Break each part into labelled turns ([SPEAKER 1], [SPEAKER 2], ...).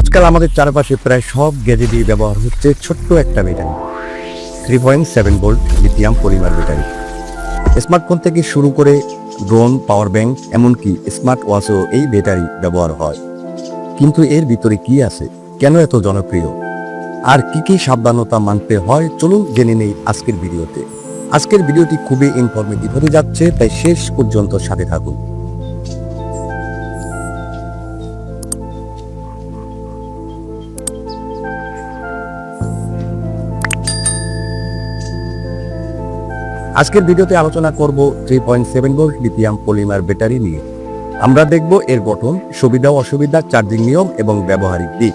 [SPEAKER 1] আজকাল আমাদের চারপাশে প্রায় সব গ্যাজেটই ব্যবহার হচ্ছে ছোট্ট একটা battery three point seven volt lithium polymer battery smartphone থেকে শুরু করে ড্রোন পাওয়ার ব্যাংক এমনকি স্মার্ট ওয়াচেও এই ব্যাটারি ব্যবহার হয়। কিন্তু এর ভিতরে কি আছে? কেন এত জনপ্রিয়? আর কি কি সাবধানতা মানতে হয়? চলুন জেনে নেই আজকের ভিডিওতে। আজকের ভিডিওটি খুবই ইনফরমেটিভ হতে যাচ্ছে, তাই শেষ পর্যন্ত সাথে থাকুন। আজকের ভিডিওতে আলোচনা করব three point seven volt lithium polymer battery নিয়ে। আমরা দেখব এর গঠন, সুবিধা অসুবিধা, চার্জিং নিয়ম এবং ব্যবহারিক দিক।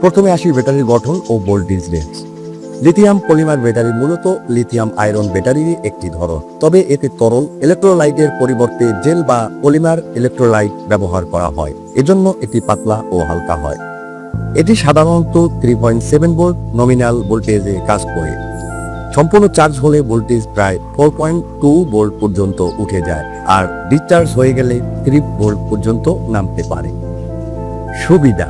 [SPEAKER 1] প্রথমে আসি ব্যাটারির গঠন ও voltage range. Lithium polymer battery মূলত লিথিয়াম আয়রন ব্যাটারির একটি ধরন। তবে এতে তরল ইলেকট্রোলাইটের পরিবর্তে জেল বা পলিমার ইলেকট্রোলাইট ব্যবহার করা হয়। এজন্য এটি পাতলা ও হালকা হয়। এটি সাধারণত three point seven volt nominal ভোল্টেজে কাজ করে। সম্পূর্ণ চার্জ হলে ভোল্টেজ প্রায় ফোর পয়েন্ট টু ভোল্ট পর্যন্ত উঠে যায়, আর ডিসচার্জ হয়ে গেলে থ্রি ভোল্ট পর্যন্ত নামতে পারে। সুবিধা,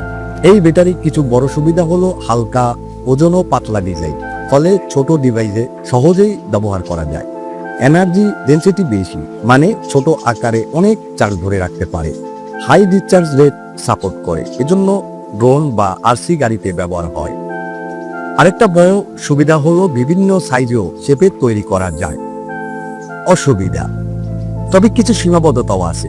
[SPEAKER 1] এই ব্যাটারির কিছু বড় সুবিধা হলো হালকা ওজন ও পাতলা ডিজাইন, ফলে ছোট ডিভাইসে সহজেই ব্যবহার করা যায়। এনার্জি ডেন্সিটি বেশি মানে ছোট আকারে অনেক চার্জ ধরে রাখতে পারে। হাই ডিসচার্জ রেট সাপোর্ট করে, এজন্য ড্রোন বা আরসি গাড়িতে ব্যবহার হয়। আরেকটা বড় সুবিধা হলো বিভিন্ন সাইজেও শেপে তৈরি করা যায়। অসুবিধা। তবে কিছু সীমাবদ্ধতাও আছে।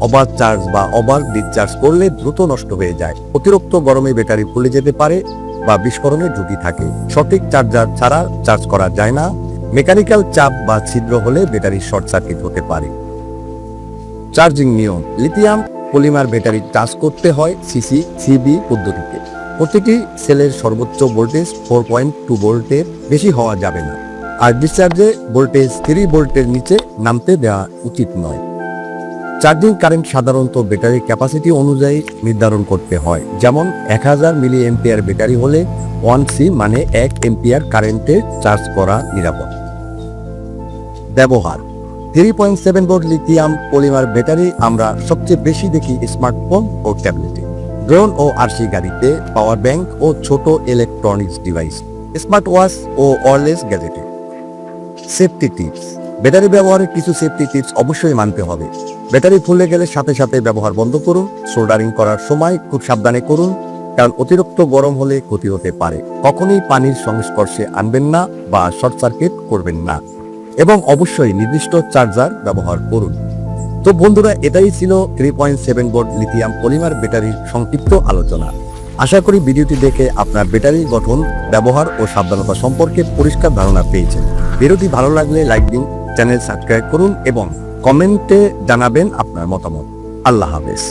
[SPEAKER 1] ওভার চার্জ বা ওভার ডিসচার্জ করলে দ্রুত নষ্ট হয়ে যায়। অতিরিক্ত গরমে ব্যাটারি ফুলে যেতে পারে বা বিস্ফোরণের ঝুঁকি থাকে। সঠিক চার্জার ছাড়া চার্জ করা যায় না। মেকানিক্যাল চাপ বা ছিদ্র হলে ব্যাটারি শর্ট সার্কিট হতে পারে। চার্জিং নিয়ম। লিথিয়াম পলিমার ব্যাটারি চার্জ করতে হয় সিসি, সিবি পদ্ধতিতে। প্রতিটি সেলের সর্বোচ্চ ভোল্টেজ ফোর পয়েন্ট টু ভোল্টের বেশি হওয়া যাবে না। আর ডিসচার্জে ভোল্টেজ থ্রি ভোল্টের নিচে নামতে দেওয়া উচিত নয়। চার্জিং কারেন্ট সাধারণত ব্যাটারির ক্যাপাসিটি অনুযায়ী নির্ধারণ করতে হয়। যেমন, এক হাজার মিলি এম্পিয়ার ব্যাটারি হলে ওয়ান সি মানে এক এম্পিয়ার কারেন্টে চার্জ করা নিরাপদ। ব্যবহার। Three point seven volt lithium polymer battery আমরা সবচেয়ে বেশি দেখি স্মার্টফোন ও ট্যাবলেটে ড্রোন ও আরসি গাড়িতে পাওয়ার ব্যাংক ও ছোট ইলেকট্রনিক্স ডিভাইস স্মার্ট ওয়াচ ও ওয়ারলেস গ্যাজেটে সেফটি টিপস ব্যাটারি ব্যবহারের কিছু সেফটি টিপস অবশ্যই মানতে হবে। ব্যাটারি ফুলে গেলে সাথে সাথে ব্যবহার বন্ধ করুন সোল্ডারিং করার সময় খুব সাবধানে করুন, কারণ অতিরিক্ত গরম হলে ক্ষতি হতে পারে। কখনোই পানির সংস্পর্শে আনবেন না বা শর্ট সার্কিট করবেন না। এবং অবশ্যই নির্দিষ্ট চার্জার ব্যবহার করুন। তো বন্ধুরা, এটাই ছিল three point seven volt lithium polymer ব্যাটারির সংক্ষিপ্ত আলোচনা। আশা করি ভিডিওটি দেখে আপনার ব্যাটারির গঠন, ব্যবহার ও সাবধানতা সম্পর্কে পরিষ্কার ধারণা পেয়েছেন। ভিডিওটি ভালো লাগলে লাইক দিন চ্যানেল সাবস্ক্রাইব করুন এবং কমেন্টে জানাবেন আপনার মতামত। আল্লাহ হাফেজ।